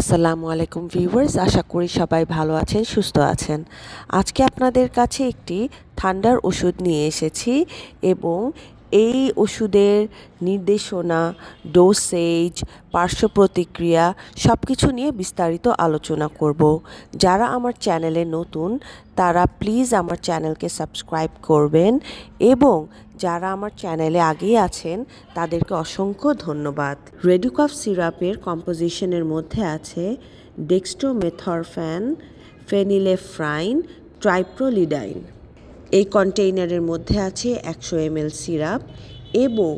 আসসালামু আলাইকুম ভিউয়ার্স, আশা করি সবাই ভালো আছেন, সুস্থ আছেন। আজকে আপনাদের কাছে একটি ঠান্ডার ওষুধ নিয়ে এসেছি এবং এই ওষুধের নির্দেশনা ডোসেজ পার্শ্ব প্রতিক্রিয়া সব কিছু নিয়ে বিস্তারিত আলোচনা করব। যারা আমার চ্যানেলে নতুন, তারা প্লিজ আমার চ্যানেলকে সাবস্ক্রাইব করবেন এবং যারা আমার চ্যানেলে আগেই আছেন, তাদেরকে অসংখ্য ধন্যবাদ। রেডুকফ সিরাপের কম্পোজিশনের মধ্যে আছে ডেক্সট্রোমেথরফ্যান ফেনিলেফ্রাইন ট্রাইপ্রোলিডাইন এই কন্টেইনারের মধ্যে আছে একশো এমএল সিরাপ এবং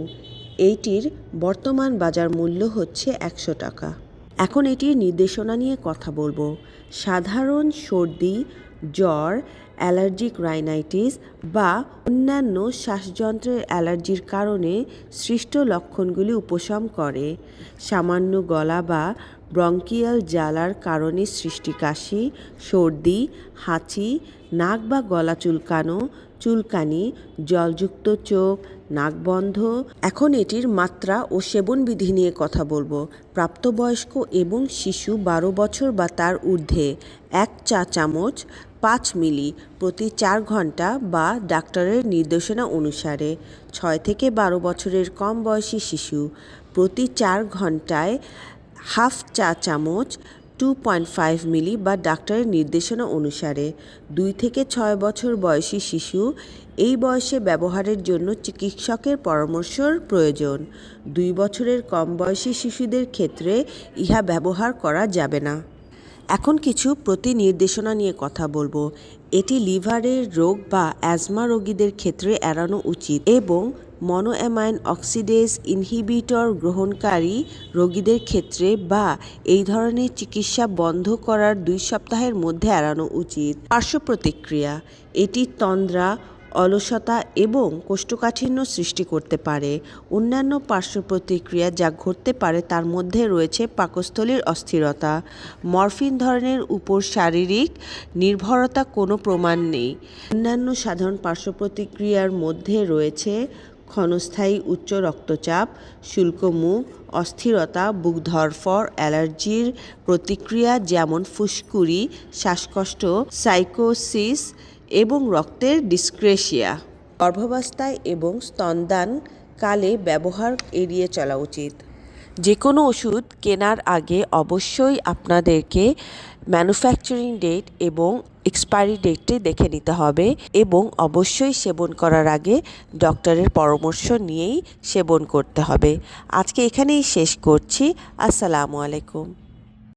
এইটির বর্তমান বাজার মূল্য হচ্ছে একশো টাকা। এখন এটির নির্দেশনা নিয়ে কথা বলব। সাধারণ সর্দি, জ্বর, অ্যালার্জিক রাইনাইটিস বা অন্যান্য শ্বাসযন্ত্রের অ্যালার্জির কারণে সৃষ্ট লক্ষণগুলি উপশম করে। সামান্য গলা বা ব্রঙ্কিয়াল জ্বালার কারণে সৃষ্টি কাশি, সর্দি, হাঁচি, নাক বা গলা চুলকানো, চুলকানি, জলযুক্ত চোখ, নাক বন্ধ। এখন এটির মাত্রা ও সেবন বিধি নিয়ে কথা বলব। প্রাপ্তবয়স্ক এবং শিশু বারো বছর বা তার ঊর্ধ্বে এক চা চামচ, পাঁচ মিলি প্রতি চার ঘণ্টা বা ডাক্তারের নির্দেশনা অনুসারে ছয় থেকে বারো বছরের কম বয়সী শিশু প্রতি চার ঘন্টায় হাফ চা চামচ টু পয়েন্ট ফাইভ মিলি বা ডাক্তারের নির্দেশনা অনুসারে দুই থেকে ছয় বছর বয়সী শিশু এই বয়সে ব্যবহারের জন্য চিকিৎসকের পরামর্শর প্রয়োজন। দুই বছরের কম বয়সী শিশুদের ক্ষেত্রে ইহা ব্যবহার করা যাবে না। এখন কিছু প্রতি নির্দেশনা নিয়ে কথা বলব। এটি লিভারের রোগ বা অ্যাজমা রোগীদের ক্ষেত্রে এড়ানো উচিত এবং মনোঅ্যামাইন অক্সিডেজ ইনহিবিটর গ্রহণকারী রোগীদের ক্ষেত্রে বা এই ধরনের চিকিৎসা বন্ধ করার দুই সপ্তাহের মধ্যে এড়ানো উচিত। পার্শ্ব প্রতিক্রিয়া, এটি তন্দ্রা অলসতা এবং কোষ্ঠকাঠিন্য সৃষ্টি করতে পারে। অন্যান্য পার্শ্ব প্রতিক্রিয়া যা ঘটতে পারে তার মধ্যে রয়েছে পাকস্থলীর অস্থিরতা। মরফিন ধরনের উপর শারীরিক নির্ভরতা কোনো প্রমাণ নেই। অন্যান্য সাধারণ পার্শ্ব প্রতিক্রিয়ার মধ্যে রয়েছে ক্ষণস্থায়ী উচ্চ রক্তচাপ শুল্কমুখ অস্থিরতা বুক ধরফর অ্যালার্জির প্রতিক্রিয়া যেমন ফুসকুড়ি, শ্বাসকষ্ট, সাইকোসিস এবং রক্তের ডিসক্রেশিয়া। গর্ভাবস্থায় এবং স্তনদান কালে ব্যবহার এড়িয়ে চলা উচিত। যে কোনো ওষুধ কেনার আগে অবশ্যই আপনাদেরকে ম্যানুফ্যাকচারিং ডেট এবং এক্সপায়ারি ডেটটি দেখে নিতে হবে এবং অবশ্যই সেবন করার আগে ডক্টরের পরামর্শ নিয়েই সেবন করতে হবে। আজকে এখানেই শেষ করছি। আসসালামু আলাইকুম।